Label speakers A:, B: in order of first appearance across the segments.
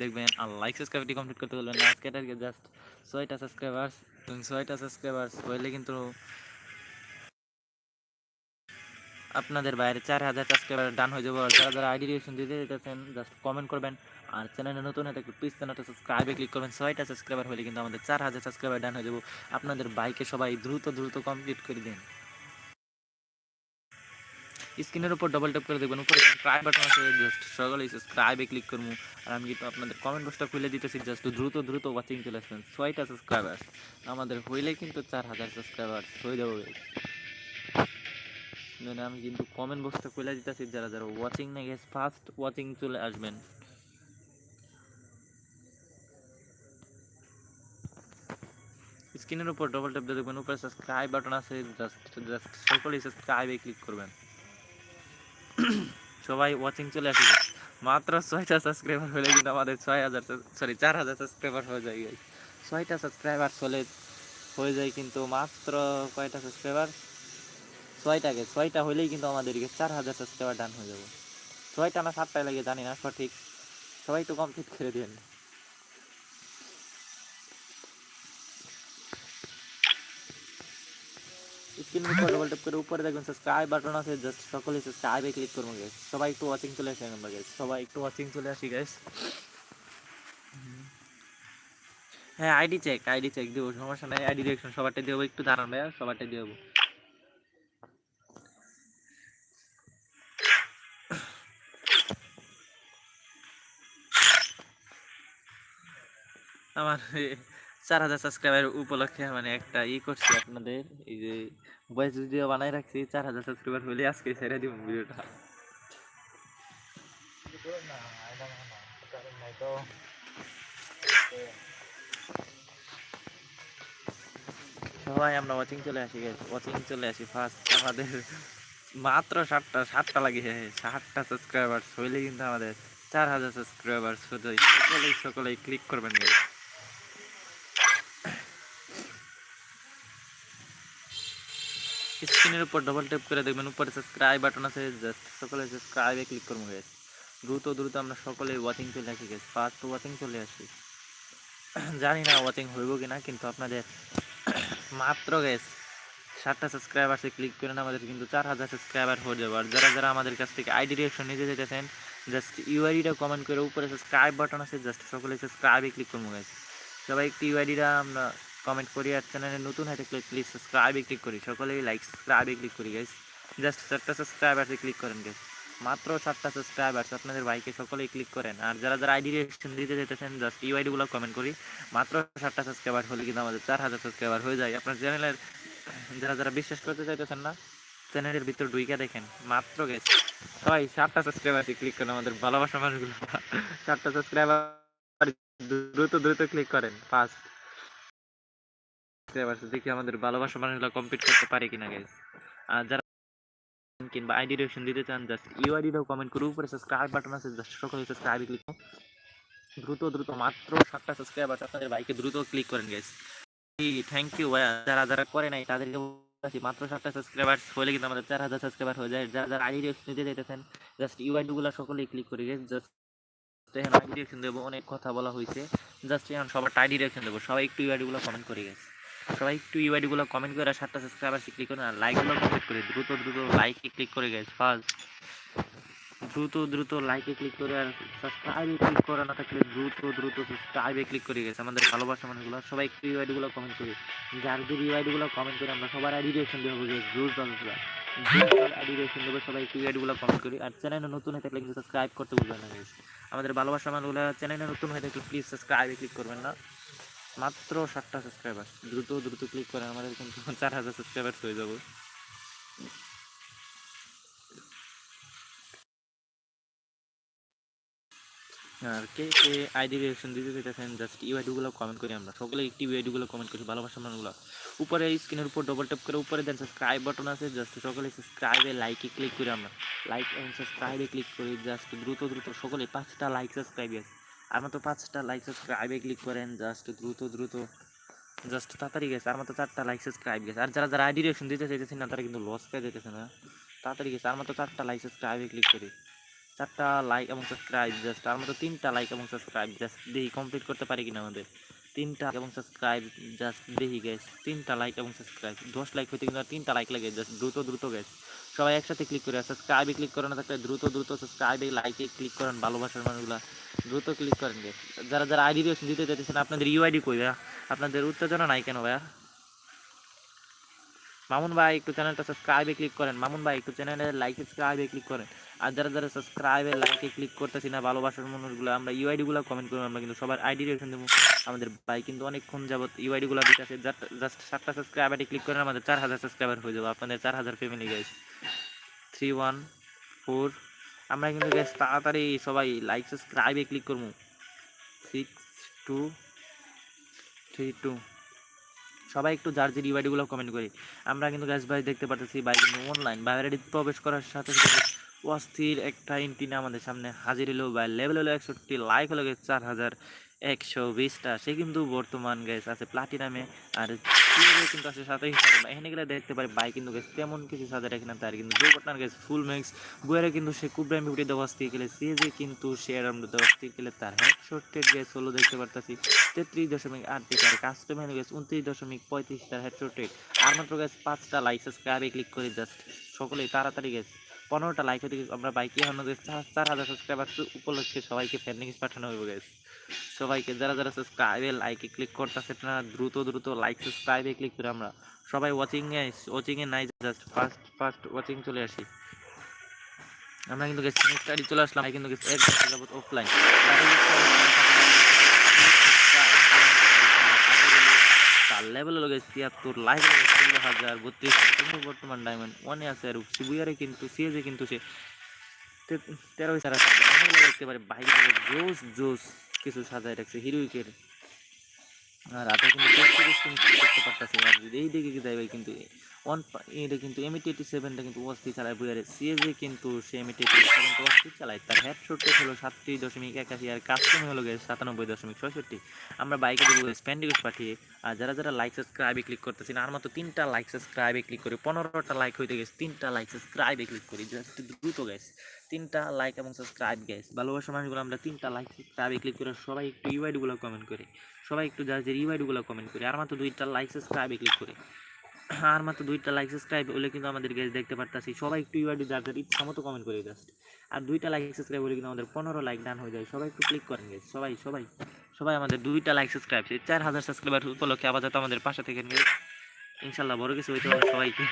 A: দেখবেন আর like সাবস্ক্রাইবটি complete করতে বলবেন আজকে টার্গেট জাস্ট ছয়টা সাবস্ক্রাইবার্স ছয়টা সাবস্ক্রাইবার্স হইলে কিন্তু আপনাদের বাইরে চার হাজার সাবস্ক্রাইবার ডান হয়ে যাব। যারা যারা আইডি রিয়েকশন দিতে দিতেছেন জাস্ট কমেন্ট করবেন। আর চ্যানেলে নতুন হয়ে থাকলে প্লিজ চ্যানেলটা সাবস্ক্রাইবে ক্লিক করবেন। ছয়টা সাবস্ক্রাইবার হলে কিন্তু আমাদের চার হাজার সাবস্ক্রাইবার ডান হয়ে যাব। আপনাদের বাইকে সবাই দ্রুত দ্রুত কমপ্লিট করে দিন। স্ক্রিনের উপর ডবল ট্যাপ করে দেখবেন, উপরে সাবস্ক্রাইব বাটন আছে জাস্ট সকলে সাবস্ক্রাইবে ক্লিক করব আর আমি কিন্তু আপনাদের কমেন্ট বক্সটা খুলে দিতেছি জাস্ট দ্রুত দ্রুত ওয়াচিং চলে আসবেন। ছয়টা সাবস্ক্রাইবার আমাদের হইলে কিন্তু চার হাজার সাবস্ক্রাইবার হয়ে যাবে। মানে আমি কিন্তু কমেন্ট বক্সটা খুলে দিতেছি, যারা যারা ওয়াচিং না গেছে ফার্স্ট ওয়াচিং চলে আসবেন। স্ক্রিনের উপর ডবল ট্যাপ দিয়ে দেখবেন, উপরে সাবস্ক্রাইব বাটন আছে জাস্ট জাস্ট সকলেই সাবস্ক্রাইবে ক্লিক করবেন। সবাই ওয়াচিং চলে আসি মাত্র ছয়টা সাবস্ক্রাইবার হলে কিন্তু আমাদের ছয় হাজার সরি চার হাজার সাবস্ক্রাইবার হয়ে যায়। ছয়টা সাবস্ক্রাইবার চলে হয়ে যায় কিন্তু মাত্র কয়টা সাবস্ক্রাইবার ছয়টাকে। ছয়টা হলেই কিন্তু আমাদেরকে চার হাজার সাবস্ক্রাইবার ডান হয়ে যাবে। ছয়টা না সাতটায় লাগে জানি না, সঠিক। সবাই তো কমপ্লিট করে দিন স্ক্রিনের উপর ডবল ট্যাপ করে উপরে দেখবেন সাবস্ক্রাইব বাটন আছে জাস্ট সকলে সাবস্ক্রাইবে ক্লিক করব গাইস সবাই একটু ওয়াচিং চলে আসে আমরা গাইস সবাই একটু ওয়াচিং চলে আসি গাইস হ্যাঁ আইডি চেক আইডি চেক দেবো, সমস্যা নাই আইডি ডিরেকশন সবারটা দেবো, একটু দাঁড়ান ভাইয়া সবারটা দেবো। আমার চার হাজার সাবস্ক্রাইবার উপলক্ষে মানে একটা ই করছি আপনাদের, এই যে ভয়েস ভিডিও বানাই রাখছি, চার হাজার সাবস্ক্রাইবার হলে আজকে ছেড়ে দিব ভিডিওটা। সবাই, আমরা ওয়াচিং চলে আসি গেছি ওয়াচিং চলে আসি ফার্স্ট আমাদের মাত্র সাতটা সাতটা লাগে সাতটা সাবস্ক্রাইবার হইলে কিন্তু আমাদের চার হাজার সাবস্ক্রাইবার শুধু সকলেই সকলেই ক্লিক করবেন, guys। স্ক্রিনের উপর ডবল ট্যাপ করে দেখবেন, উপরে সাবস্ক্রাইব বাটন আছে জাস্ট সকলে সাবস্ক্রাইবে ক্লিক করব গেস দ্রুত দ্রুত আমরা সকলে ওয়াচিং চলে আসি গেস ফার্স্ট ওয়াচিং চলে আসি। জানি না ওয়াচিং হইব কিনা, কিন্তু আপনাদের মাত্র গেস সাতটা সাবস্ক্রাইবারসে ক্লিক করেন, আমাদের কিন্তু চার হাজার সাবস্ক্রাইবার হয়ে যাবে। আর যারা যারা আমাদের কাছ থেকে আইডি রিয়েকশন নিতে যেতেছেন জাস্ট ইউআইডিটা কমেন্ট করে উপরে সাবস্ক্রাইব বাটন আছে জাস্ট সকলে সাবস্ক্রাইবে ক্লিক করব গেস সবাই একটু ইউআইডিটা আমরা কমেন্ট করি আর চ্যানেলে নতুন হয়ে থাকলে প্লিজ সাবস্ক্রাইবে ক্লিক করি। সকলেই লাইক সাবস্ক্রাইবে ক্লিক করি গাইস জাস্ট চারটা সাবস্ক্রাইবারসে ক্লিক করেন গাইস মাত্র সাতটা সাবস্ক্রাইবার্স আপনাদের বাইকে সকলেই ক্লিক করেন। আর যারা যারা আইডি রিয়েকশন দিতে যেতেছেন জাস্ট ইউআইডিগুলো কমেন্ট করি। মাত্র সাতটা সাবস্ক্রাইবার হলে কিন্তু আমাদের চার হাজার সাবস্ক্রাইবার হয়ে যায়। আপনার চ্যানেলের যারা যারা বিশ্বাস করতে চাইতেছেন না চ্যানেলের ভিতর ঢুইকা দেখেন। মাত্র গেছে সবাই সাতটা সাবস্ক্রাইবারসে ক্লিক করেন, আমাদের ভালোবাসা মানুষগুলো। সাতটা সাবস্ক্রাইবার দ্রুত দ্রুত ক্লিক করেন ফার্স্ট সাবস্ক্রাইবার্স দেখি আমাদের ভালোবাসা মানুষগুলো কমপ্লিট করতে পারে কিনা গাইস আর যারা কিংবা আইডি ডিরেকশন দিতে চান জাস্ট ইউআইডিটাও কমেন্ট করে উপরে সাবস্ক্রাইব বাটন আছে জাস্ট সকলে সাবস্ক্রাইবে ক্লিক দ্রুত দ্রুত, মাত্র সাতটা সাবস্ক্রাইবার আপনাদের বাইকে দ্রুত ক্লিক করেন গাইস থ্যাংক ইউ ভাইয়া। যারা যারা করে নাই, তাদেরকে মাত্র সাতটা সাবস্ক্রাইবার হলে কিন্তু আমাদের চার হাজার সাবস্ক্রাইবার হয়ে যায়। যারা যারা আইডি ডিরেকশন দিতে চাইতেছেন জাস্ট ইউআইডিগুলো সকলেই ক্লিক করে গেছে জাস্ট আইডি ডিরেকশন দেবো, অনেক কথা বলা হয়েছে জাস্ট এখন সবার আইডি ডিরেকশন দেবো, সবাই একটু ইউআইডিগুলো কমেন্ট করে গেছে সবাই একটু ইউআইডিগুলো কমেন্ট করে সাতটা সাবস্ক্রাইবার ক্লিক করে আর লাইকগুলো কমপ্লিট করে দ্রুত দ্রুত লাইকে ক্লিক করে গেছে ফার্স্ট দ্রুত দ্রুত লাইকে ক্লিক করে আর সাবস্ক্রাইবে ক্লিক করা না থাকলে দ্রুত দ্রুত সাবস্ক্রাইবে ক্লিক করে গেছে আমাদের ভালোবাসা মানুষগুলো সবাই একটু ইউআইডিগুলো কমেন্ট করি। যার যদি ইউআইডিগুলো কমেন্ট করে আমরা সবার আইডি ডিরেকশন দেবো যে জোর আইডি ডিরেকশন দেবো, সবাই একটু ইউআইডিগুলো কমেন্ট করি। আর চ্যানেলে নতুন হয়ে থাকলে সাবস্ক্রাইব করতে ভুলবেন না। আমাদের ভালোবাসা মানুষগুলো চ্যানেলে নতুন হয়ে থাকলে প্লিজ সাবস্ক্রাইবে ক্লিক করবেন না। মাত্র সাতটা সাবস্ক্রাইবার দ্রুত দ্রুত ক্লিক করেন আমাদের কিন্তু চার হাজার সাবস্ক্রাইবার হয়ে যাব। আর কে কে আইডি রিয়েকশন দিতে চাইতেছেন জাস্ট ইউআইডিগুলো কমেন্ট করি আমরা। সকলে একটি ইউআইডিগুলো কমেন্ট করি, ভালোবাসা মানুষগুলো উপরে স্ক্রিনের উপর ডবল ট্যাপ করে উপরে দেন সাবস্ক্রাইব বাটন আছে জাস্ট সকলে সাবস্ক্রাইবে লাইকে ক্লিক করি আমরা। লাইক এবং সাবস্ক্রাইবে ক্লিক করি জাস্ট দ্রুত দ্রুত সকলে পাঁচটা লাইক সাবস্ক্রাইব আছে। আর মাত্র পাঁচটা লাইক সাবস্ক্রাইবে ক্লিক করেন জাস্ট দ্রুত দ্রুত জাস্ট তাড়াতাড়ি গেছে। আর মাত্র চারটা লাইক সাবস্ক্রাইব গেছে। আর যারা যারা আইডি রিয়েকশন দিতে চাইতেছেন না, তারা কিন্তু লস পেয়ে যেতেছে না তাড়াতাড়ি গেছে। আর মাত্র চারটা লাইক সাবস্ক্রাইবে ক্লিক করি। চারটা লাইক এবং সাবস্ক্রাইব জাস্ট আর মতো তিনটা লাইক এবং সাবস্ক্রাইব জাস্ট দেখি কমপ্লিট করতে পারি কিনা আমাদের। তিনটা এবং সাবস্ক্রাইব জাস্ট দেখি গ্যাস তিনটা লাইক এবং সাবস্ক্রাইব দশ লাইক হইতে কিন্তু তিনটা লাইক লাগে জাস্ট দ্রুত দ্রুত গ্যাস সবাই একসাথে ক্লিক করে সাবস্ক্রাইবে ক্লিক করে না থাকলে দ্রুত দ্রুত সাবস্ক্রাইবে লাইকে ক্লিক করেন ভালোবাসার মানুষগুলো। দ্রুত ক্লিক করেন যারা যারা আইডি দিতে যেতেছেন আপনাদের ইউআইডি কই ভাইয়া? আপনাদের উত্তেজনা নাই কেন ভাইয়া? মামুন ভাই, একটু চ্যানেলটা সাবস্ক্রাইবে ক্লিক করেন। মামুন ভাই, একটু চ্যানেলে লাইক সাবস্ক্রাইবে ক্লিক করেন। আর যারা যারা সাবস্ক্রাইবে লাইকে ক্লিক করতেছি না, ভালোবাসার মানুষগুলো, আমরা ইউআইডি গুলো কমেন্ট করব আমরা কিন্তু সবার আইডি রিয়েকশন দেবো। আমাদের ভাই কিন্তু অনেকক্ষণ যাবত ইউআইডি গুলো দিতেছে জাস্ট সাতটা সাবস্ক্রাইব আইডি ক্লিক করেন, আমাদের চার হাজার সাবস্ক্রাইবার হয়ে যাবে। আপনাদের চার হাজার family guys three one four আমরা কিন্তু গ্যাস তাড়াতাড়ি সবাই লাইক সাবস্ক্রাইবে ক্লিক করব। সিক্স টু থ্রি টু সবাই একটু যার যে রিওয়ার্ডগুলো কমেন্ট করি। আমরা কিন্তু গ্যাস ভাই দেখতে পাচ্ছি ভাই কিন্তু অনলাইন বাইরে প্রবেশ করার সাথে সাথে অস্থির একটা ইন্টিনা আমাদের সামনে হাজির হলো বা লেভেল হলো একষট্টি লাইক হলো চার হাজার। একশো বিশটা। সে কিন্তু বর্তমান গ্যাস আছে প্লাটিনামে আর কিন্তু আছে সাতাইশ এখানে গেলে দেখতে পারি বাইক কিন্তু গেছে তেমন কিছু সাজা রাখে না তার। কিন্তু দুর্ঘটনার গেছে ফুল ম্যাক্স বুয়ারে কিন্তু সে কুবরামি উঠে দেওয়া অস্থির খেলে সিএজে কিন্তু সে রাউন্ড দেওয়া অস্থির খেলে তার হেড শর্টের গ্যাস হলো দেখতে পারতাছি। তেত্রিশ দশমিক আট দিকে আর কাস্টমার গেছে উনত্রিশ দশমিক পঁয়ত্রিশটার হেড শর্টের আর মাত্র গেছে পাঁচটা লাইক সাবস্ক্রাইবে ক্লিক করে জাস্ট সকলেই তাড়াতাড়ি গেছে পনেরোটা লাইক হতে আমরা বাইকে এখন চার হাজার সাবস্ক্রাইবার উপলক্ষে সবাইকে ফ্যান পাঠানো হইব গেছে সবাইকে, যারা যারা সাবস্ক্রাইবে লাইকে ক্লিক করতেছে আপনারা দ্রুত দ্রুত লাইক সাবস্ক্রাইবে ক্লিক করে আমরা। সবাই ওয়াচিং এ ওয়াচিং এ নাই জাস্ট ফার্স্ট ফার্স্ট ওয়াচিং চলে আসি। আমরা কিন্তু স্টাডি চলে আসলাম। কিন্তু এক অফলাইন লাইভ কিন্তু বর্তমান ডায়মন্ড ওয়ানে আছে আর শিবুয়ারে কিন্তু সিএজে কিন্তু সে তেরো হাজার দেখতে পারে, বাইরে জোস জোস কিছু সাজায় রাখছে, হিরোইকের। আর রাতে কিন্তু করতে পারতেছে আর যদি এই দিকে যাই ভাই কিন্তু ওয়ান এটা কিন্তু এমএটি এইটি সেভেনটা কিন্তু অস্থির চালায় বুয়ারে সিএজে কিন্তু সে এমএটি এইটি সেভেনটা অস্থির চালায়। তার হেড শটটা হলো সাতত্রিশ দশমিক একাশি আর কাস্টম হলো গেছে সাতানব্বই দশমিক ছয়ষট্টি। আমরা বাইকে দেবো স্প্যান্ডিকুস পাঠিয়ে, আর যারা যারা লাইক সাবস্ক্রাইবে ক্লিক করতেছি না আর মাত্র তিনটা লাইক সাবস্ক্রাইবে ক্লিক করি পনেরোটা লাইক হইতে গেছে, তিনটা লাইক সাবস্ক্রাইবে ক্লিক করি। জাস্ট দ্রুত গেছে তিনটা লাইক এবং সাবস্ক্রাইব গেছে ভালোবাসা মানুষগুলো আমরা তিনটা লাইক সাবস্ক্রাইবে ক্লিক করে সবাই একটু ইউআইডিগুলো কমেন্ট করে। সবাই একটু যার যে ইউআইডিগুলো কমেন্ট করে, আর মাত্র দুইটা লাইক সাবস্ক্রাইবে ক্লিক করে। আর মাত্র দুইটা লাইক সাবস্ক্রাইব হলে কিন্তু আমাদের গেস দেখতে পারতাছি, সবাই একটু ইউআইডি যার যার ইচ্ছা মতো কমেন্ট করে জাস্ট আর দুইটা লাইক সাবস্ক্রাইব হলে কিন্তু আমাদের পনেরো লাইক ডান হয়ে যায়। সবাই একটু ক্লিক করেন গেস সবাই সবাই সবাই আমাদের দুইটা লাইক সাবস্ক্রাইব চার হাজার সাবস্ক্রাইবার উপলক্ষে যাতে আমাদের পাশে থেকে গেস ইনশাল্লাহ বড় কিছু হইতে পারে সবাইকে।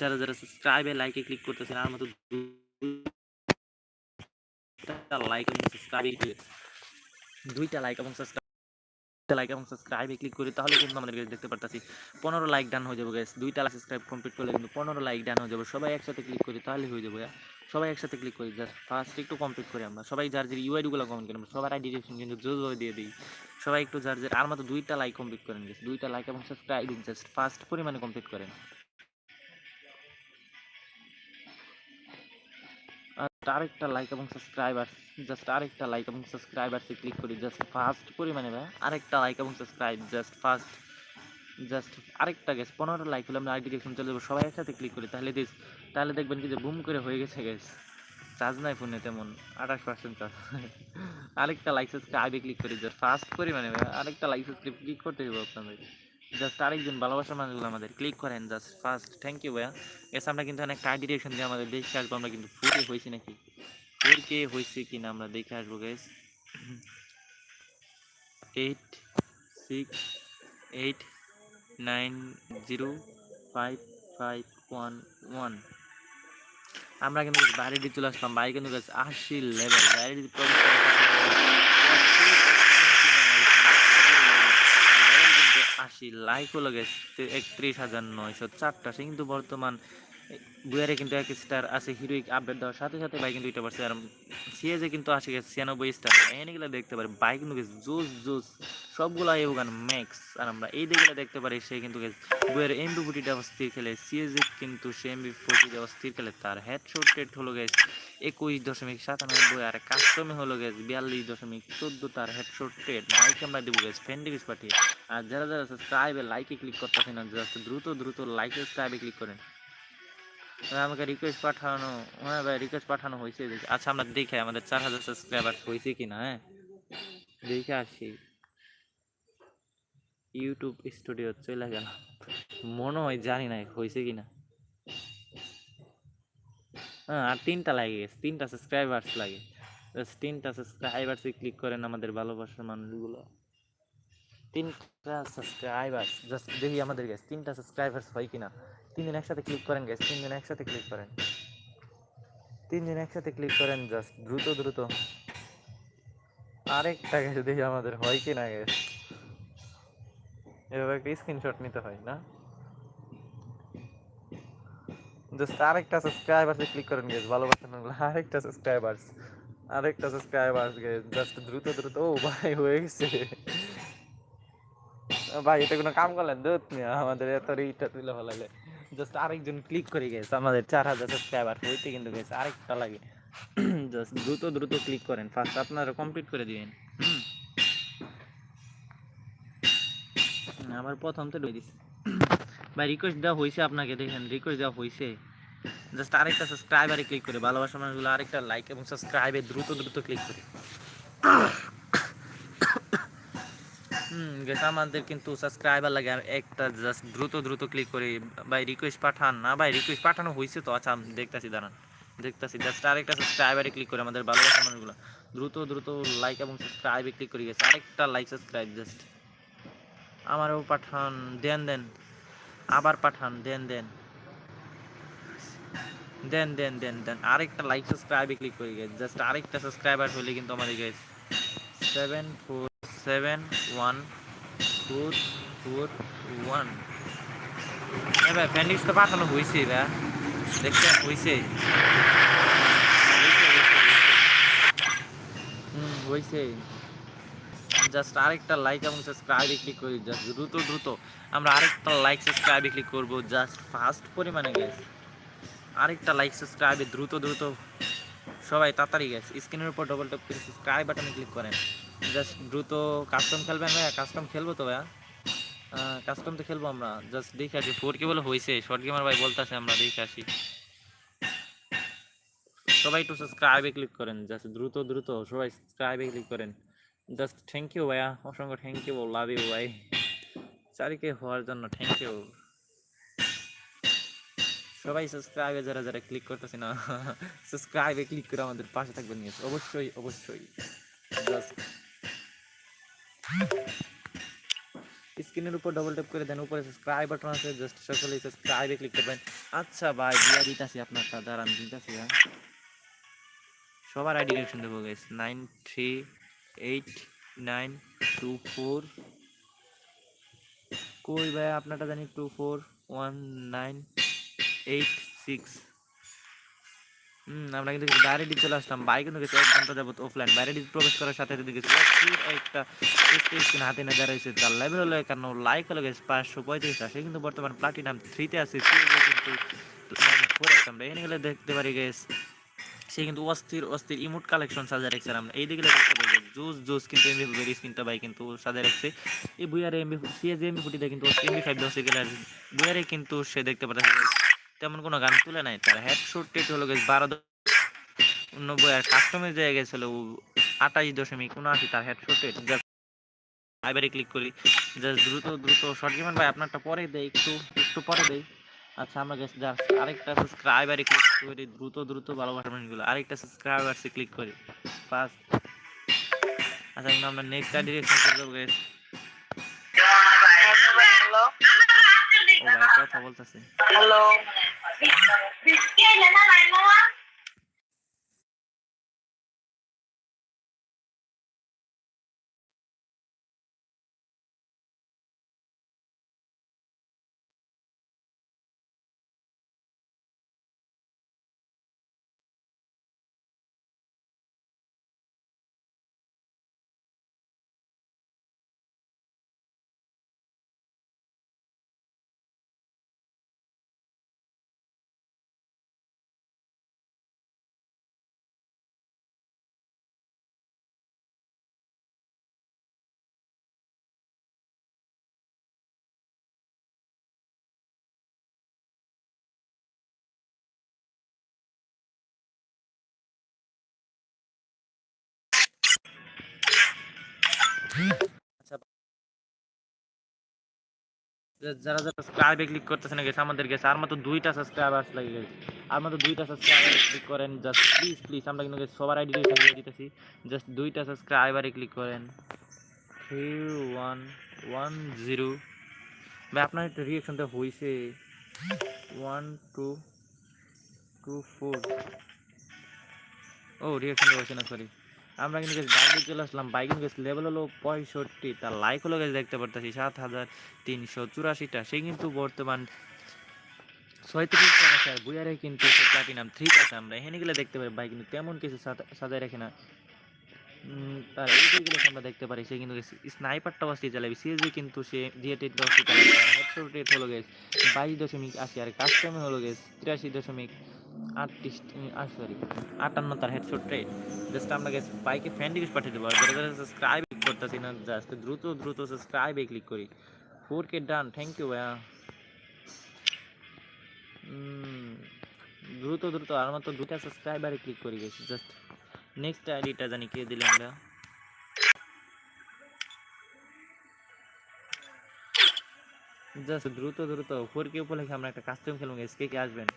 A: যারা যারা সাবস্ক্রাইবে লাইকে ক্লিক করতেছেন আর মতো লাইক এবং সাবস্ক্রাইব দুইটা লাইক এবং সাবস্ক্রাইব লাইক এবং সাবস্ক্রাইবে ক্লিক করি তাহলে কিন্তু আমাদের guys দেখতে পারতাছি। পনেরো লাইক ডান হয়ে যাবে গ্যাস দুইটা লাইক সাবস্ক্রাইব কমপ্লিট করলে কিন্তু পনেরো লাইক ডান হয়ে যাবে। সবাই একসাথে ক্লিক করি তাহলে হয়ে যাবে? সবাই একসাথে ক্লিক করি জাস্ট ফার্স্ট একটু কমপ্লিট করি আমরা। সবাই যার যে ইউআইডিগুলো কমেন্ট করি আমরা সবার আইডি কিন্তু জোরভাবে দিয়ে দিই। সবাই একটু যার যার আর মাত্র দুইটা লাইক কমপ্লিট করেন গেছে দুইটা লাইক এবং সাবস্ক্রাইব জাস্ট ফার্স্ট পরিমাণে কমপ্লিট করেন। আরেকটা লাইক এবং সাবস্ক্রাইবার জাস্ট আরেকটা লাইক এবং সাবস্ক্রাইবারসে ক্লিক করি জাস্ট ফার্স্ট পরিমাণে ভাই। আরেকটা লাইক এবং সাবস্ক্রাইব জাস্ট ফার্স্ট জাস্ট আরেকটা গ্যাস পনেরো লাইক হলে আমরা ডিরেকশন চলে যাব। সবাই একসাথে ক্লিক করি, তাহলে দিস তাহলে দেখবেন কি যে বুম করে হয়ে গেছে গ্যাস চার্জ নাই ফোনে তেমন, আঠাশ পার্সেন্ট চার্জ আরেকটা লাইক সাবস্ক্রাইবে ক্লিক করি জাস্ট ফার্স্ট পরিমাণে আরেকটা লাইক সাবস্ক্রাইব ক্লিক করতে হবে আপনাদের? জাস্ট আরেকজন ভালোবাসার মানুষগুলো আমাদের ক্লিক করেন জাস্ট ফার্স্ট থ্যাংক ইউ ভাইয়া। এস আমরা কিন্তু অনেক ডিরেকশন দিয়ে আমাদের দেখে আসব, আমরা কিন্তু ফুটে হয়েছি নাকি? ফোর কে হয়েছে কিনা আমরা দেখে আসব guys eight six eight nine zero five five one one আমরা কিন্তু বাইরে দিয়ে চলে আসলাম। বাইরে কিন্তু গেছে আশি লেভেল বাইরে দিয়ে প্রবেশ করার সাথে সাথে কিন্তু আশি। লাইক হলো গেছে একত্রিশ হাজার নয়শো চারটা। সে কিন্তু বর্তমান বুয়ারে কিন্তু এক স্টার আছে হিরোইক আপডেট দেওয়ার সাথে সাথে বাইক কিন্তু এটা পারছে। আর সিএজে কিন্তু আসে গেছে ছিয়ানব্বই স্টার এগুলো দেখতে পারি বাইক কিন্তু গেছে জোস জোস। সবগুলো এগুলো ম্যাক্স আর আমরা এই দিকগুলো দেখতে পারি, সে কিন্তু বুয়ের এমবি ফুটিটা অস্থির খেলে। সিএজে কিন্তু সে এমবি ফুটিটা অস্থির খেলে। তার হেড শট রেট হলো গেছে একুশ দশমিক সাতানব্বই আর কাস্টমে হলো গেছে বিয়াল্লিশ দশমিক চোদ্দ। তার হেড শট রেট বাইক আমরা দেবো গেছে ফ্রেন্ডিস পাঠিয়ে। আর যারা যারা সাবস্ক্রাইবে লাইকে ক্লিক করতেছেন না জাস্ট দ্রুত দ্রুত লাইক সাবস্ক্রাইবে ক্লিক করেন। আমাকে রিকোয়েস্ট পাঠানো হ্যাঁ ভাই রিকোয়েস্ট পাঠানো হয়েছে আচ্ছা আমরা দেখে আমাদের চার হাজার সাবস্ক্রাইবার হয়েছে কিনা হ্যাঁ? দেখে আসি। ইউটিউব স্টুডিও চলে গেল মনে হয় জানি না হয়েছে কিনা। হ্যাঁ আর তিনটা লাগে, তিনটা সাবস্ক্রাইবার্স লাগে। তিনটা সাবস্ক্রাইবার্সে ক্লিক করেন আমাদের ভালোবাসার মানুষগুলো। তিনটা সাবস্ক্রাইবার্স জাস্ট দেখি আমাদের গেছে তিনটা সাবস্ক্রাইবার্স হয় কিনা। তিনজন একসাথে ক্লিক করেন গেছে তিনজন একসাথে ক্লিক করেন। তিনজন একসাথে ক্লিক করেন জাস্ট দ্রুত দ্রুত। আরেকটা গেছে দেখি আমাদের হয় কিনা গেছে এভাবে একটা স্ক্রিনশট নিতে হয়, না? জাস্ট আরেকটা সাবস্ক্রাইবার্সে ক্লিক করেন গেছে ভালোবাসার মানুষগুলো আরেকটা সাবস্ক্রাইবার্স আরেকটা সাবস্ক্রাইবার্স গেছে জাস্ট দ্রুত দ্রুত। ও ভাই, হয়ে গেছে। ভাই, এটা কোনো কাম করলেন? দুধ আমাদের এত রিটা তুলে ভালো জাস্ট আরেকজন ক্লিক করে গেছে, আমাদের চার হাজার সাবস্ক্রাইবার হইতে কিন্তু গেছে, আরেকটা লাগে। জাস্ট দ্রুত দ্রুত ক্লিক করেন ফার্স্ট আপনারা কমপ্লিট করে দিবেন। আমার প্রথম তো ঢুকে দিছি। ভাই রিকোয়েস্ট দেওয়া হয়েছে আপনাকে, দেখেন রিকোয়েস্ট দেওয়া হয়েছে জাস্ট আরেকটা সাবস্ক্রাইবারে ক্লিক করে ভালোবাসা মানুষগুলো আরেকটা লাইক এবং সাবস্ক্রাইবে দ্রুত দ্রুত ক্লিক করে। হুম গেছে আমাদের কিন্তু সাবস্ক্রাইবার লাগে, আর একটা জাস্ট দ্রুত দ্রুত ক্লিক করে, ভাই রিকোয়েস্ট পাঠান না, ভাই রিকোয়েস্ট পাঠানো হয়েছে তো আচ্ছা আমি দেখতাছি, দাঁড়ান, দেখতাছি জাস্ট আরেকটা সাবস্ক্রাইবারে ক্লিক করে, আমাদের ভালোবাসা মানুষগুলো, দ্রুত দ্রুত লাইক এবং সাবস্ক্রাইবে ক্লিক করে গেছে, আরেকটা লাইক সাবস্ক্রাইব জাস্ট আমারও পাঠান, দেন দেন, আবার পাঠান, দেন দেন দেন দেন দেন দেন, আরেকটা লাইক সাবস্ক্রাইবে ক্লিক করে গেছে জাস্ট আরেকটা সাবস্ক্রাইবার হলে কিন্তু আমাদের গেছে seven four seven one four four one এবার ফ্যান্ডিক্স তো পাঠানো হয়েছে এবার দেখছেন হয়েছে হুম হয়েছে জাস্ট আরেকটা লাইক এবং সাবস্ক্রাইবে ক্লিক করি জাস্ট দ্রুত দ্রুত। আমরা আরেকটা লাইক সাবস্ক্রাইবে ক্লিক করব জাস্ট ফাস্ট পরিমাণে গেছে আরেকটা লাইক সাবস্ক্রাইবে দ্রুত দ্রুত। সবাই তাড়াতাড়ি গেছে স্ক্রিনের উপর ডবল ট্যাপ করে সাবস্ক্রাইব বাটনে ক্লিক করেন। জাস্ট দ্রুত কাস্টম খেলবেন ভাইয়া কাস্টম খেলব তো ভাইয়া। কাস্টম তো খেলব আমরা। জাস্ট দেখে আসি ফোর কে বলে হয়েছে শর্ট গেমার ভাই বলতেছে আমরা দেখে আসি। সবাই একটু সাবস্ক্রাইবে ক্লিক করেন। জাস্ট দ্রুত দ্রুত সবাই সাবস্ক্রাইবে ক্লিক করেন। জাস্ট থ্যাংক ইউ ভাইয়া। অসংখ্য থ্যাংক ইউ লাভ ইউ ভাই। চারিকে হওয়ার জন্য থ্যাংক ইউ সবাই সাবস্ক্রাইবে যারা যারা ক্লিক করতেছে না সাবস্ক্রাইবে ক্লিক করে আমাদের পাশে থাকবেন অবশ্যই অবশ্যই। জাস্ট স্ক্রিনের উপর ডবল ট্যাপ করে দেন, উপরে সাবস্ক্রাইব বাটন আছে জাস্ট সকলে সাবস্ক্রাইবে ক্লিক করবেন। আচ্ছা ভাই, দিয়া দিতাছি আপনারটা, দাঁড়ান, দিতাছি হ্যাঁ। সবার আইডি ডিরেকশন দেবো guys nine three eight nine two four কই ভাই, আপনারটা জানি two four one nine eight six হুম আমরা কিন্তু বাইরে চলে আসলাম। বাইক কিন্তু গেছে এক ঘণ্টা যাবত অফলাইন বাইরে প্রবেশ করার সাথে দেখেছি প্রচুর একটা স্ক্রিন হাতে না দাঁড়াইছে তার লেভেল হলো কেন লাইক হলো গেছে পাঁচশো পঁয়ত্রিশটা সে কিন্তু বর্তমান প্লাটিনাম থ্রিতে আছে কিন্তু আমরা এখানে গেলে দেখতে পারি গেছে সে কিন্তু অস্থির অস্থির ইমোট কালেকশন সাজা রাখছে। আমরা এই দিকে দেখতে জুস জুস কিন্তু এমবি ভেরি স্ক্রিনটা ভাই কিন্তু সাজা রাখছে। এই বুয়ারে এমবি সিএস এমবি ফুটিতে কিন্তু এমবি ফাইভ দশ গেলে বুয়ারে কিন্তু সে দেখতে পাচ্ছে তেমন কোনো গান তুলে নাই। তার হেডশট টেট হলো গেছে বারো নব্বই আর কাস্টমের জায়গায় গেছিল আঠাশ দশমিক উনআশি তার হেডশট টেট আইবারে ক্লিক করি। জাস্ট দ্রুত দ্রুত শর্ট গেমের ভাই আপনারটা পরে দেয় একটু একটু পরে দেয় আচ্ছা আমরা গেছি জাস্ট আরেকটা সাবস্ক্রাইবারে ক্লিক করি দ্রুত দ্রুত ভালোবাসার মানুষগুলো। আরেকটা সাবস্ক্রাইবারসে ক্লিক করি। ফার্স্ট আচ্ছা কিন্তু আমরা নেক্সট ডিরেকশন করব গেছি ও ভাই কথা বলতেছে।
B: হ্যালো
A: আচ্ছা যা- যারা যারা সাবস্ক্রাইবে ক্লিক করতেছে না গেছে আমাদের গেছে আর মাত্র দুইটা সাবস্ক্রাইবার লাগে গেছে আর মাত্র দুইটা সাবস্ক্রাইবার ক্লিক করেন জাস্ট প্লিজ প্লিজ আমরা কিন্তু সবার আইডি দিয়ে দিতেছি। জাস্ট দুইটা সাবস্ক্রাইবারে ক্লিক করেন। থ্রি ওয়ান ওয়ান জিরো ভাই, আপনার একটা রিয়েকশনটা হয়েছে ওয়ান টু টু ফোর ও রিয়েকশনটা হয়েছে না সরি আমরা কিন্তু বাইকে চলে আসলাম। বাইক কিন্তু লেভেল হলো পঁয়ষট্টি। তার লাইক হলো গেছে দেখতে পারতেছি সাত হাজার তিনশো চুরাশিটা। সে কিন্তু বর্তমান ছয়ত্রিশ বুয়ারে কিন্তু প্লাটিনাম থ্রি আছে। আমরা এখানে গেলে দেখতে পারি বাইক কিন্তু তেমন কিছু সাজা- সাজায় রাখে না। উম, তার এই দিকগুলো আমরা দেখতে পারি সে কিন্তু স্নাইপারটাও আসছে চালাবি। সিএসজি কিন্তু সে জিএটের দশটি চালাবে হেডশট রেট হলো গেছে বাইশ দশমিক আশি। আর কাস্টমে হলো গেছে তিরাশি দশমিক আটত্রিশ সরি আটান্ন তার হেডশট রেট জাস্ট আমরা বাইকে ফ্যান রিকোয়েস্ট পাঠিয়ে দেবো। আর যারা সাবস্ক্রাইব করতেছি না জাস্ট দ্রুত দ্রুত সাবস্ক্রাইবে ক্লিক করি। Four K done thank you ভাইয়া। দ্রুত দ্রুত, আর মাত্র দুটা সাবস্ক্রাইবারে ক্লিক করে গেছি জাস্ট নেক্সট আইডিটা জানি কে দিলেন আমরা। জাস্ট দ্রুত দ্রুত ফোর কে উপলক্ষে আমরা একটা কাস্টম খেলব গেছি কে কে আসবেন?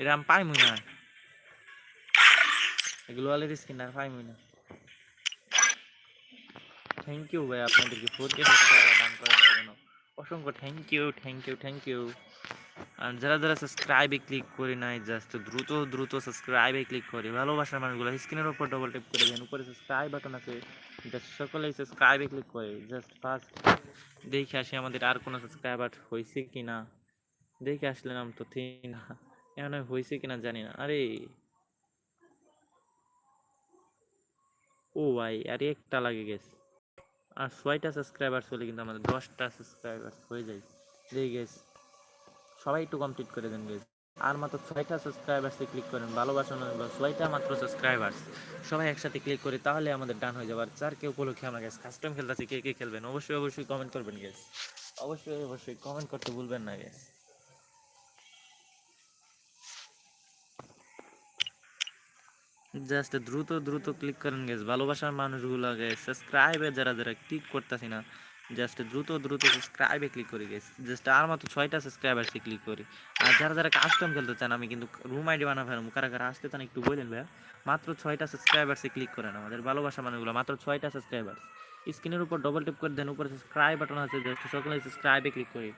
A: এটা আমি পাইমই না। এগুলো অলরেডি স্কিন আর পাইমই না। থ্যাংক ইউ ভাই আপনাদেরকে ফোর কে দান করে দেওয়ার জন্য। অসংখ্য thank you thank you thank you আর যারা যারা সাবস্ক্রাইবে ক্লিক করে নাই জাস্ট দ্রুত দ্রুত সাবস্ক্রাইবে ক্লিক করে। ভালোবাসার মানুষগুলো স্ক্রিনের উপর ডবল টেপ করে দেন। উপরে সাবস্ক্রাইব বাটন আছে। জাস্ট সকলেই সাবস্ক্রাইবে ক্লিক করে। জাস্ট ফার্স্ট দেখে আসি আমাদের আর কোনো সাবস্ক্রাইবার হয়েছে কি না দেখে আসলে নাম তো তিন এখন হয়েছে কিনা জানি না। আরে। ও ভাই, আরে একটা লাগে গেছে আর ছয়টা সাবস্ক্রাইবার হলে কিন্তু আমাদের, দশটা সাবস্ক্রাইবার হয়ে যায়। দেখে গেছে সবাই একটু কমপ্লিট করে দেন গেছে আর মাত্র ছয়টা সাবস্ক্রাইবার্সে ক্লিক করেন ভালোবাসানো ছয়টা মাত্র সাবস্ক্রাইবার্স সবাই একসাথে ক্লিক করে তাহলে আমাদের ডান হয়ে যাবে। আর চার কেউ উপলক্ষে আমরা গেছে কাস্টম খেলতেছি, কে কে খেলবেন? অবশ্যই অবশ্যই কমেন্ট করবেন গেস অবশ্যই অবশ্যই কমেন্ট করতে ভুলবেন না গেস জাস্ট দ্রুত দ্রুত ক্লিক করেন গেস ভালোবাসার মানুষগুলো গেস সাবস্ক্রাইবে যারা যারা ক্লিক করতেছি না জাস্ট দ্রুত দ্রুত সাবস্ক্রাইবে ক্লিক করে গেস জাস্ট আর মাত্র ছয়টা সাবস্ক্রাইবারসে ক্লিক করি। আর যারা যারা কাস্টম খেলতে চান, আমি কিন্তু রুম আইডি বানা ফেলাম। কারা কারা আসতে চান একটু বলেন ভাইয়া। মাত্র ছয়টা সাবস্ক্রাইবারসে ক্লিক করেন আমাদের ভালোবাসা মানুষগুলো। মাত্র ছয়টা সাবস্ক্রাইবার্স স্ক্রিনের উপর ডবল টিপ করে দেন। উপরে সাবস্ক্রাইব বাটন আছে। জাস্ট সকলে সাবস্ক্রাইবে ক্লিক করি।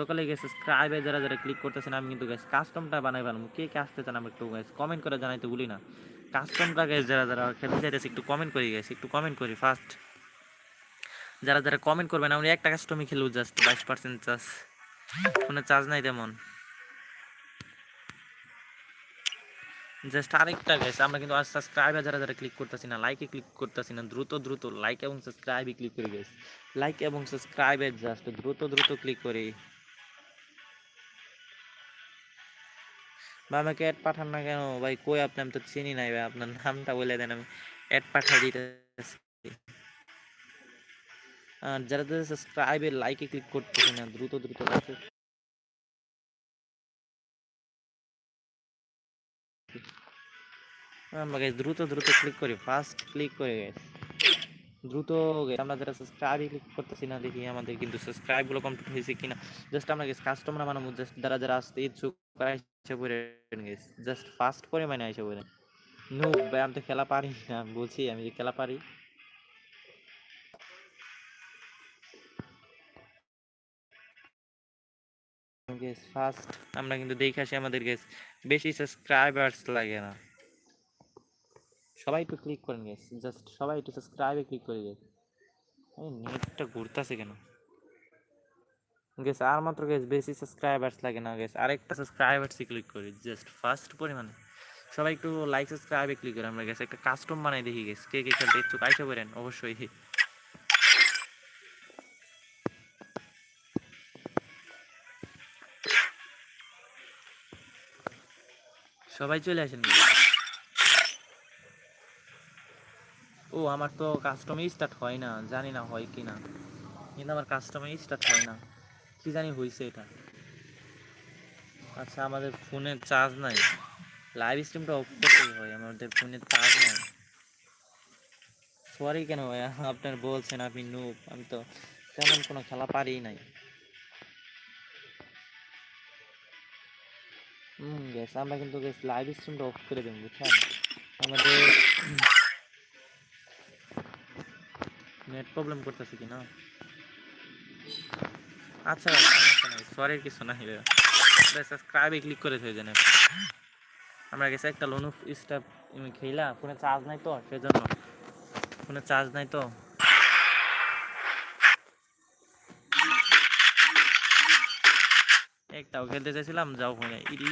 A: সকালে গেছে সাবস্ক্রাইবে যারা যারা ক্লিক করতেছেন, আমি কিন্তু গ্যাস কাস্টমটা বানাই ফেলাম কে কে আসতে চান আমি একটু গ্যাস কমেন্ট করে জানাইতে ভুলি না। কাস্টমটা গ্যাস যারা যারা খেলতে চাইতেছে, একটু কমেন্ট করি গেছে একটু কমেন্ট করি ফার্স্ট যারা যারা কমেন্ট করবেন আমরা একটা কাস্টমই খেলব জাস্ট বাইশ পার্সেন্ট চার্জ ফোনে চার্জ নাই তেমন। জাস্ট আরেকটা গ্যাস আমরা কিন্তু আর সাবস্ক্রাইবে যারা যারা ক্লিক করতেছি না লাইকে ক্লিক করতেছি না, দ্রুত দ্রুত লাইক এবং সাবস্ক্রাইবে ক্লিক করে গেছি লাইক এবং সাবস্ক্রাইবে জাস্ট দ্রুত দ্রুত ক্লিক করি। বা আমাকে অ্যাড পাঠান না কেন? ভাই, কই আপনি? আমি তো চিনি নাই ভাই, আপনার নামটা বলে দেন, আমি অ্যাড পাঠাই দিতে আর যারা যারা সাবস্ক্রাইবে লাইকে ক্লিক করতেছে না, দ্রুত দ্রুত আমরা দ্রুত দ্রুত ক্লিক করি ফার্স্ট ক্লিক করে, guys দ্রুত আমরা যারা সাবস্ক্রাইব করতেছি না দেখি আমাদের কিন্তু সাবস্ক্রাইবগুলো কমপ্লিট হয়েছে কিনা। জাস্ট আমরা গেস কাস্টমার মানে জাস্ট যারা যারা আসতে ইচ্ছুক এসে পড়ে গেস জাস্ট ফার্স্ট পরিমাণে এসে পড়ে। নো ভাই, আমি তো খেলা পারি না বলছি আমি যে খেলা পারি। গেস ফার্স্ট আমরা কিন্তু দেখে আসি আমাদের গেস বেশি সাবস্ক্রাইবার্স লাগে না। সবাই একটু ক্লিক করেন গেস জাস্ট সবাই একটু সাবস্ক্রাইবে ক্লিক করে গেস নেটটা ঘুরতেছে কেন? গেস আর মাত্র গেস বেশি সাবস্ক্রাইবার্স লাগে না গেস আরেকটা সাবস্ক্রাইবার্সে ক্লিক করি জাস্ট ফার্স্ট পরিমাণে। সবাই একটু লাইক সাবস্ক্রাইবে ক্লিক করে আমরা গেস একটা কাস্টম বানাই দেখি গেস কে কে খেলতে ইচ্ছুক, আইসা করেন অবশ্যই। সবাই চলে আসেন। ও আমার তো কাস্টমে স্টার্ট হয় না, জানি না হয় কি না কিন্তু আমার কাস্টমে স্টার্ট হয় না। কি জানি হয়েছে এটা। আচ্ছা আমাদের ফোনে চার্জ নাই। লাইভ স্ট্রিমটা অফ করতেই হয়, আমাদের ফোনে চার্জ নাই। সরি কেন আপনার বলছেন আপনি নুব আমি তো তেমন কোনো খেলা পারি নাই। হুম গ্যাস আমরা কিন্তু গ্যাস লাইভ স্ট্রিমটা অফ করে দেবো, বুঝছেন? আমাদের নেট প্রবলেম করতেছে কি না আচ্ছা সরি কিছু নাই সাবস্ক্রাইবে ক্লিক করে থয়ে জানেন আমরা গেছে একটা লোন স্টাফ খেলা ফোনে চার্জ নাই তো, সেজন্য। ফোনে চার্জ নাই তো। একটাও খেলতে চাইছিলাম, যাও ফোনে, ইরি।